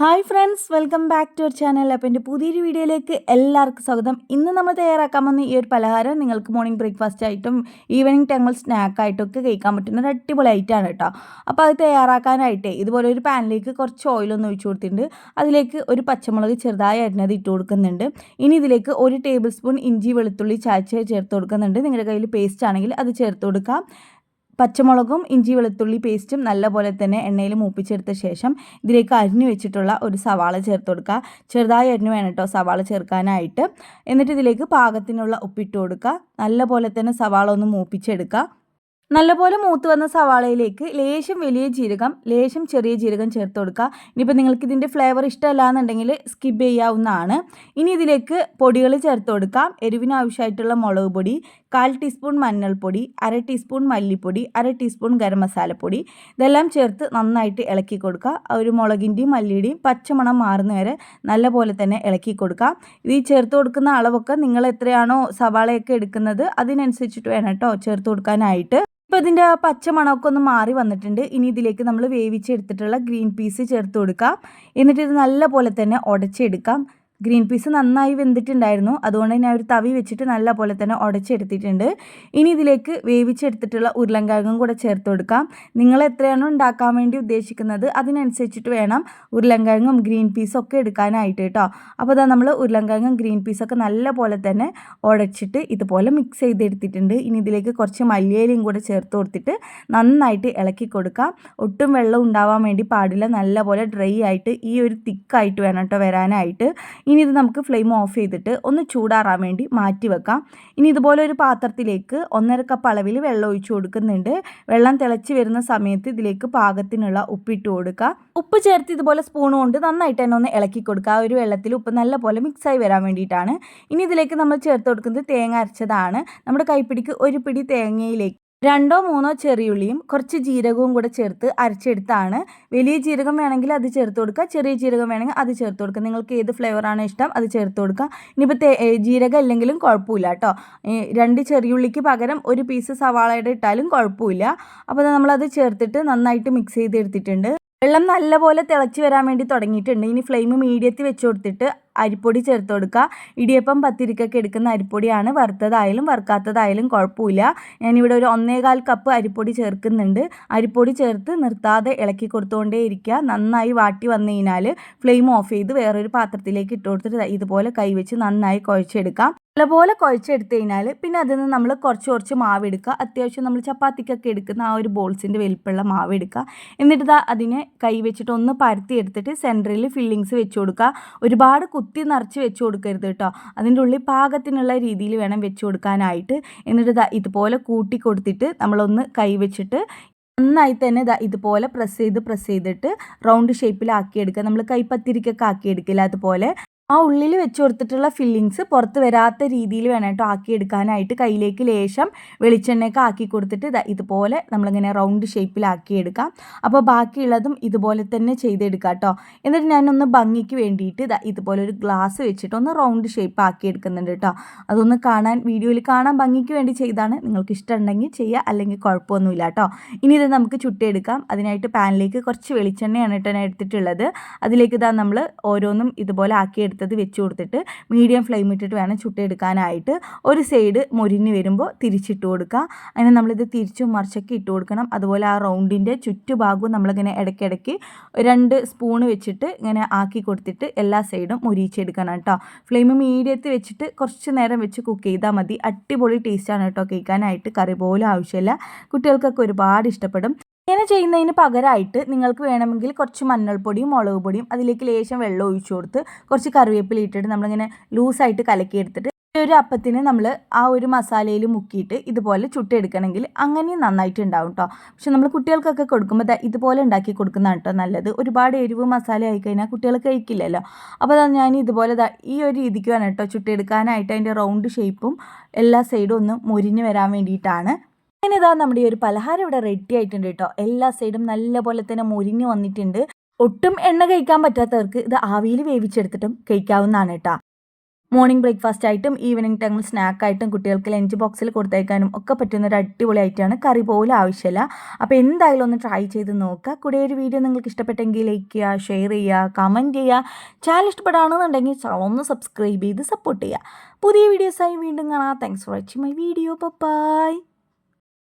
Hi friends welcome back to our channel അപ്പോൾ എന്റെ പുതിയൊരു വീഡിയോയിലേക്ക് എല്ലാവർക്കും സ്വാഗതം. ഇന്ന് നമ്മൾ തയ്യാറാക്കാൻ വന്ന ഈ ഒരു പലഹാരം നിങ്ങൾക്ക് മോർണിംഗ് ബ്രേക്ക്ഫാസ്റ്റ് ആയിട്ടും ഈവനിങ് ടൈമിൽ സ്നാക്കായിട്ടും ഒക്കെ കഴിക്കാൻ പറ്റുന്ന ഒരു അടിപൊളി ഐറ്റാണ് കേട്ടോ. അപ്പോൾ അത് തയ്യാറാക്കാനായിട്ട് ഇതുപോലെ ഒരു പാനിലേക്ക് കുറച്ച് ഓയിലൊന്ന് ഒഴിച്ചു കൊടുത്തിട്ടുണ്ട്. അതിലേക്ക് ഒരു പച്ചമുളക് ചെറുതായി അരിഞ്ഞത് ഇട്ട് കൊടുക്കുന്നുണ്ട്. ഇനി ഇതിലേക്ക് ഒരു ടേബിൾ സ്പൂൺ ഇഞ്ചി വെളുത്തുള്ളി ചായച്ച് ചേർത്ത് കൊടുക്കുന്നുണ്ട്. നിങ്ങളുടെ കയ്യിൽ പേസ്റ്റ് ആണെങ്കിൽ അത് ചേർത്ത് കൊടുക്കാം. പച്ചമുളകും ഇഞ്ചി വെളുത്തുള്ളി പേസ്റ്റും നല്ലപോലെ തന്നെ എണ്ണയിൽ മൂപ്പിച്ചെടുത്ത ശേഷം ഇതിലേക്ക് അരിഞ്ഞു വെച്ചിട്ടുള്ള ഒരു സവാള ചേർത്ത് കൊടുക്കുക. ചെറുതായി അരിഞ്ഞു വേണം കേട്ടോ സവാള ചേർക്കാനായിട്ട്. എന്നിട്ട് ഇതിലേക്ക് പാകത്തിനുള്ള ഉപ്പിട്ട് കൊടുക്കുക. നല്ലപോലെ തന്നെ സവാള ഒന്ന് മൂപ്പിച്ചെടുക്കുക. നല്ലപോലെ മൂത്ത് വന്ന സവാളയിലേക്ക് ലേശം വലിയ ജീരകം ലേശം ചെറിയ ജീരകം ചേർത്ത് കൊടുക്കുക. ഇനിയിപ്പോൾ നിങ്ങൾക്ക് ഇതിന്റെ ഫ്ലേവർ ഇഷ്ടമല്ല എന്നുണ്ടെങ്കിൽ സ്കിപ്പ് ചെയ്യാവുന്നതാണ്. ഇനി ഇതിലേക്ക് പൊടികൾ ചേർത്ത് കൊടുക്കാം. എരിവിന് ആവശ്യമായിട്ടുള്ള മുളക് പൊടി കാൽ ടീസ്പൂൺ മഞ്ഞൾപ്പൊടി അര ടീസ്പൂൺ മല്ലിപ്പൊടി അര ടീസ്പൂൺ ഗരം മസാലപ്പൊടി ഇതെല്ലാം ചേർത്ത് നന്നായിട്ട് ഇളക്കി കൊടുക്കുക. ഒരു മുളകിന്റെയും മല്ലിയുടെയും പച്ചമണം മാറുന്ന വരെ നല്ലപോലെ തന്നെ ഇളക്കി കൊടുക്കുക. ഇത് ചേർത്ത് കൊടുക്കുന്ന അളവൊക്കെ നിങ്ങൾ എത്രയാണോ സവാളയൊക്കെ എടുക്കുന്നത് അതിനനുസരിച്ചിട്ട് വേണം കേട്ടോ ചേർത്ത് കൊടുക്കാനായിട്ട്. ഇപ്പോൾ ഇതിന്റെ പച്ച മണമൊക്കെ ഒന്ന് മാറി വന്നിട്ടുണ്ട്. ഇനി ഇതിലേക്ക് നമ്മൾ വേവിച്ചെടുത്തിട്ടുള്ള ഗ്രീൻ പീസ് ചേർത്ത് കൊടുക്കാം. എന്നിട്ട് ഇത് നല്ല പോലെ തന്നെ ഉടച്ചെടുക്കാം. ഗ്രീൻ പീസ് നന്നായി വെന്തിട്ടുണ്ടായിരുന്നു. അതുകൊണ്ട് തന്നെ ഒരു തവി വെച്ചിട്ട് നല്ല പോലെ തന്നെ ഉടച്ചെടുത്തിട്ടുണ്ട്. ഇനി ഇതിലേക്ക് വേവിച്ചെടുത്തിട്ടുള്ള ഉരുളൻകിഴങ്ങും കൂടെ ചേർത്ത് കൊടുക്കാം. നിങ്ങൾ എത്രയാണോ ഉണ്ടാക്കാൻ വേണ്ടി ഉദ്ദേശിക്കുന്നത് അതിനനുസരിച്ചിട്ട് വേണം ഉരുളൻകിഴങ്ങും ഗ്രീൻ പീസും ഒക്കെ എടുക്കാനായിട്ട് കേട്ടോ. അപ്പോൾ അതാ നമ്മൾ ഉരുളൻകിഴങ്ങും ഗ്രീൻ പീസൊക്കെ നല്ല പോലെ തന്നെ ഉടച്ചിട്ട് ഇതുപോലെ മിക്സ് ചെയ്തെടുത്തിട്ടുണ്ട്. ഇനി ഇതിലേക്ക് കുറച്ച് മല്ലിയിലയും കൂടെ ചേർത്ത് കൊടുത്തിട്ട് നന്നായിട്ട് ഇളക്കി കൊടുക്കാം. ഒട്ടും വെള്ളം ഉണ്ടാവാൻ വേണ്ടി പാടില്ല. നല്ല പോലെ ഡ്രൈ ആയിട്ട് ഈ ഒരു തിക്കായിട്ട് വേണം കേട്ടോ വരാനായിട്ട്. ഇനി ഇത് നമുക്ക് ഫ്ലെയിം ഓഫ് ചെയ്തിട്ട് ഒന്ന് ചൂടാറാൻ വേണ്ടി മാറ്റി വെക്കാം. ഇനി ഇതുപോലെ ഒരു പാത്രത്തിലേക്ക് ഒന്നര കപ്പ് അളവിൽ വെള്ളം ഒഴിച്ചു കൊടുക്കുന്നുണ്ട്. വെള്ളം തിളച്ച് വരുന്ന സമയത്ത് ഇതിലേക്ക് പാകത്തിനുള്ള ഉപ്പിട്ട് കൊടുക്കുക. ഉപ്പ് ചേർത്ത് ഇതുപോലെ സ്പൂൺ കൊണ്ട് നന്നായിട്ട് തന്നെ ഒന്ന് ഇളക്കി കൊടുക്കുക. ആ ഒരു വെള്ളത്തിൽ ഉപ്പ് നല്ല പോലെ മിക്സായി വരാൻ വേണ്ടിയിട്ടാണ്. ഇനി ഇതിലേക്ക് നമ്മൾ ചേർത്ത് കൊടുക്കുന്നത് തേങ്ങ അരച്ചതാണ്. നമ്മുടെ കൈപ്പിടിക്ക് ഒരു പിടി തേങ്ങയിലേക്ക് രണ്ടോ മൂന്നോ ചെറിയുള്ളിയും കുറച്ച് ജീരകവും കൂടെ ചേർത്ത് അരച്ചെടുത്താണ്. വലിയ ജീരകം വേണമെങ്കിൽ അത് ചേർത്ത് കൊടുക്കുക. ചെറിയ ജീരകം വേണമെങ്കിൽ അത് ചേർത്ത് കൊടുക്കുക. നിങ്ങൾക്ക് ഏത് ഫ്ലേവറാണ് ഇഷ്ടം അത് ചേർത്ത് കൊടുക്കുക. ഇനിയിപ്പോൾ ജീരകം ഇല്ലെങ്കിലും കുഴപ്പമില്ല കേട്ടോ. രണ്ട് ചെറിയുള്ളിക്ക് പകരം ഒരു പീസ് സവാളയുടെ ഇട്ടാലും കുഴപ്പമില്ല. അപ്പോൾ നമ്മളത് ചേർത്തിട്ട് നന്നായിട്ട് മിക്സ് ചെയ്ത് എടുത്തിട്ടുണ്ട് വെള്ളം നല്ലപോലെ തിളച്ച് വരാൻ വേണ്ടി തുടങ്ങിയിട്ടുണ്ട്. ഇനി ഫ്ലെയിം മീഡിയത്തിൽ വെച്ച് കൊടുത്തിട്ട് അരിപ്പൊടി ചേർത്ത് കൊടുക്കുക. ഇടിയപ്പം പത്തിരിക്കൊക്കെ എടുക്കുന്ന അരിപ്പൊടിയാണ് വറുത്തതായാലും വറുക്കാത്തതായാലും കുഴപ്പമില്ല. ഞാനിവിടെ ഒരു ഒന്നേകാൽ കപ്പ് അരിപ്പൊടി ചേർക്കുന്നുണ്ട്. അരിപ്പൊടി ചേർത്ത് നിർത്താതെ ഇളക്കി കൊടുത്തുകൊണ്ടേ ഇരിക്കുക. നന്നായി വാട്ടി വന്നു കഴിഞ്ഞാൽ ഫ്ലെയിം ഓഫ് ചെയ്ത് വേറൊരു പാത്രത്തിലേക്ക് ഇട്ട് കൊടുത്തിട്ട് ഇതുപോലെ കൈവച്ച് നന്നായി കുഴച്ചെടുക്കാം. നല്ലപോലെ കുഴച്ചെടുത്ത് കഴിഞ്ഞാൽ പിന്നെ അതിൽ നിന്ന് നമ്മൾ കുറച്ച് കുറച്ച് മാവ് എടുക്കുക. അത്യാവശ്യം നമ്മൾ ചപ്പാത്തിക്കൊക്കെ എടുക്കുന്ന ആ ഒരു ബോൾസിന്റെ വലിപ്പമുള്ള മാവ് എടുക്കുക. എന്നിട്ട് അതിനെ കൈ വെച്ചിട്ട് ഒന്ന് പരത്തി എടുത്തിട്ട് സെന്ററിൽ ഫില്ലിങ്സ് വെച്ച് കൊടുക്കുക. ഒരുപാട് കുത്തി നിറച്ച് വെച്ച് കൊടുക്കരുത് കേട്ടോ. അതിന്റെ ഉള്ളിൽ പാകത്തിനുള്ള രീതിയിൽ വേണം വെച്ച് കൊടുക്കാനായിട്ട്. എന്നിട്ട് ഇതാ ഇതുപോലെ കൂട്ടി കൊടുത്തിട്ട് നമ്മളൊന്ന് കൈ വെച്ചിട്ട് നന്നായി തന്നെ ഇതാ ഇതുപോലെ പ്രസ് ചെയ്ത് പ്രസ് ചെയ്തിട്ട് റൗണ്ട് ഷേപ്പിലാക്കിയെടുക്കുക നമ്മൾ കൈപ്പത്തിരിക്കൊക്കെ ആക്കിയെടുക്കില്ല അതുപോലെ. ആ ഉള്ളിൽ വെച്ച് കൊടുത്തിട്ടുള്ള ഫില്ലിങ്സ് പുറത്ത് വരാത്ത രീതിയിൽ വേണം കേട്ടോ ആക്കിയെടുക്കാനായിട്ട്. കയ്യിലേക്ക് ലേശം വെളിച്ചെണ്ണയൊക്കെ ആക്കി കൊടുത്തിട്ട് ഇതുപോലെ നമ്മളിങ്ങനെ റൗണ്ട് ഷേപ്പിലാക്കി എടുക്കാം അപ്പോൾ ബാക്കിയുള്ളതും ഇതുപോലെ തന്നെ ചെയ്തെടുക്കാം കേട്ടോ. എന്നിട്ട് ഞാനൊന്ന് ഭംഗിക്ക് വേണ്ടിയിട്ട് ഇതുപോലെ ഒരു ഗ്ലാസ് വെച്ചിട്ട് ഒന്ന് റൗണ്ട് ഷേപ്പ് ആക്കി എടുക്കുന്നുണ്ട് കേട്ടോ. അതൊന്ന് കാണാൻ വീഡിയോയിൽ കാണാൻ ഭംഗിക്ക് വേണ്ടി ചെയ്താണ്. നിങ്ങൾക്ക് ഇഷ്ടമുണ്ടെങ്കിൽ ചെയ്യുക അല്ലെങ്കിൽ കുഴപ്പമൊന്നുമില്ല കേട്ടോ. ഇനി ഇത് നമുക്ക് ചുട്ടിയെടുക്കാം അതിനായിട്ട് പാനിലേക്ക് കുറച്ച് വെളിച്ചെണ്ണയാണ് കേട്ടോ ഞാൻ എടുത്തിട്ടുള്ളത്. അതിലേക്ക് ഇതാ നമ്മൾ ഓരോന്നും ഇതുപോലെ ആക്കിയെടുത്ത് എടുത്തത് വെച്ച് കൊടുത്തിട്ട് മീഡിയം ഫ്ലെയിം ഇട്ടിട്ട് വേണം ചുട്ടെടുക്കാനായിട്ട്. ഒരു സൈഡ് മൊരിഞ്ഞ് വരുമ്പോൾ തിരിച്ചിട്ട് കൊടുക്കുക അങ്ങനെ നമ്മളിത് തിരിച്ചും മറിച്ചൊക്കെ ഇട്ട് കൊടുക്കണം. അതുപോലെ ആ റൗണ്ടിന്റെ ചുറ്റുഭാഗവും നമ്മളിങ്ങനെ ഇടയ്ക്കിടയ്ക്ക് രണ്ട് സ്പൂൺ വെച്ചിട്ട് ഇങ്ങനെ ആക്കി കൊടുത്തിട്ട് എല്ലാ സൈഡും മുരിച്ചെടുക്കണം കേട്ടോ. ഫ്ലെയിം മീഡിയത്തിൽ വെച്ചിട്ട് കുറച്ച് നേരം വെച്ച് കുക്ക് ചെയ്താൽ മതി. അടിപൊളി ടേസ്റ്റാണ് കേട്ടോ കേൾക്കാനായിട്ട്. കറി പോലും ആവശ്യമില്ല. കുട്ടികൾക്കൊക്കെ ഒരുപാട് ഇഷ്ടപ്പെടും. ഇങ്ങനെ ചെയ്യുന്നതിന് പകരമായിട്ട് നിങ്ങൾക്ക് വേണമെങ്കിൽ കുറച്ച് മഞ്ഞൾപ്പൊടിയും മുളക് പൊടിയും അതിലേക്ക് ലേശം വെള്ളം ഒഴിച്ചു കൊടുത്ത് കുറച്ച് കറിവേപ്പില ഇട്ടിട്ട് നമ്മളിങ്ങനെ ലൂസായിട്ട് കലക്കിയെടുത്തിട്ട് ഒരു അപ്പത്തിന് നമ്മൾ ആ ഒരു മസാലയിൽ മുക്കിയിട്ട് ഇതുപോലെ ചുട്ടെടുക്കണമെങ്കിൽ അങ്ങനെയും നന്നായിട്ട് ഉണ്ടാവും കേട്ടോ പക്ഷെ നമ്മൾ കുട്ടികൾക്കൊക്കെ കൊടുക്കുമ്പോൾ ഇതുപോലെ ഉണ്ടാക്കി കൊടുക്കുന്നതാണ് കേട്ടോ നല്ലത്. ഒരുപാട് എരിവ് മസാല ആയി കഴിഞ്ഞാൽ കുട്ടികൾ കഴിക്കില്ലല്ലോ. അപ്പോൾ ഞാൻ ഇതുപോലെ ഈ ഒരു രീതിക്ക് വേണം കേട്ടോ ചുട്ടെടുക്കാനായിട്ട് അതിന്റെ റൗണ്ട് ഷേപ്പും എല്ലാ സൈഡും ഒന്ന് മുരിഞ്ഞ് വരാൻ വേണ്ടിയിട്ടാണ് അങ്ങനെ ഇതാ നമ്മുടെ ഈ ഒരു പലഹാരം ഇവിടെ റെഡി ആയിട്ടുണ്ട് കേട്ടോ. എല്ലാ സൈഡും നല്ല പോലെ തന്നെ മുരിഞ്ഞു വന്നിട്ടുണ്ട്. ഒട്ടും എണ്ണ കഴിക്കാൻ പറ്റാത്തവർക്ക് ഇത് ആവിയിൽ വേവിച്ചെടുത്തിട്ടും കഴിക്കാവുന്നതാണ് കേട്ടോ. മോർണിംഗ് ബ്രേക്ക്ഫാസ്റ്റ് ആയിട്ടും ഈവനിങ് ടൈമിൽ സ്നാക്കായിട്ടും കുട്ടികൾക്ക് ലഞ്ച് ബോക്സിൽ കൊടുത്തേക്കാനും ഒക്കെ പറ്റുന്ന ഒരു അടിപൊളി ആയിട്ടാണ് കറി പോലും ആവശ്യമില്ല അപ്പോൾ എന്തായാലും ഒന്ന് ട്രൈ ചെയ്ത് നോക്കുക. കൂടെ ഒരു വീഡിയോ നിങ്ങൾക്ക് ഇഷ്ടപ്പെട്ടെങ്കിൽ ലൈക്ക് ചെയ്യുക ഷെയർ ചെയ്യുക കമന്റ് ചെയ്യുക. ചാനൽ ഇഷ്ടപ്പെടുകയാണെന്നുണ്ടെങ്കിൽ ഒന്ന് സബ്സ്ക്രൈബ് ചെയ്ത് സപ്പോർട്ട് ചെയ്യുക. പുതിയ വീഡിയോസായി വീണ്ടും കാണാം. Thanks for watching my video bye